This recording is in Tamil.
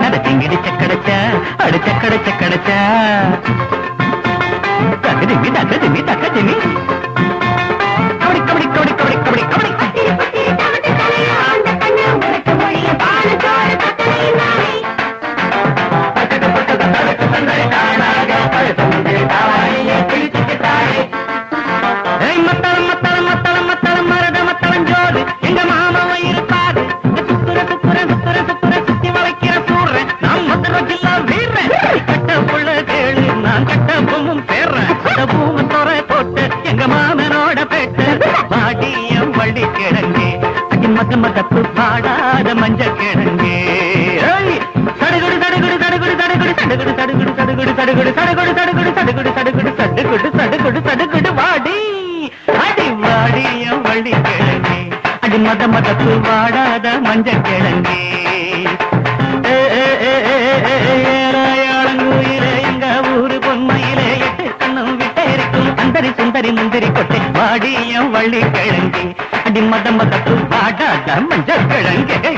கடைச்சிங்கிடிச்ச கடைச்ச அடிச்ச கடைச்ச கடைச்ச தகுதி மீ தகுதி மீ தகுதி மீ கிழங்கே அடி மக்க மக்கத்து பாடாத மஞ்ச கிழங்கே தடுகுடு தடுகுடு தடுகுடு தடுகுடு தடுகுடு தடுகுடு தடுகுடு தடுகுடு தடுகுடு தடுகுடு தடுகுடு தடுகுடு தடுகுடு தடுகுடு தடுகுடு வாடி அடி வாடிய வள்ளி கிழங்கே அடி மத மதத்து வாடாத மஞ்ச கிழங்கே சுந்தரி முந்திரி கொட்டை வாடிய வள்ளி கிழங்கே மதம் மதப்பு பாடாத மஞ்சள் கிழங்கே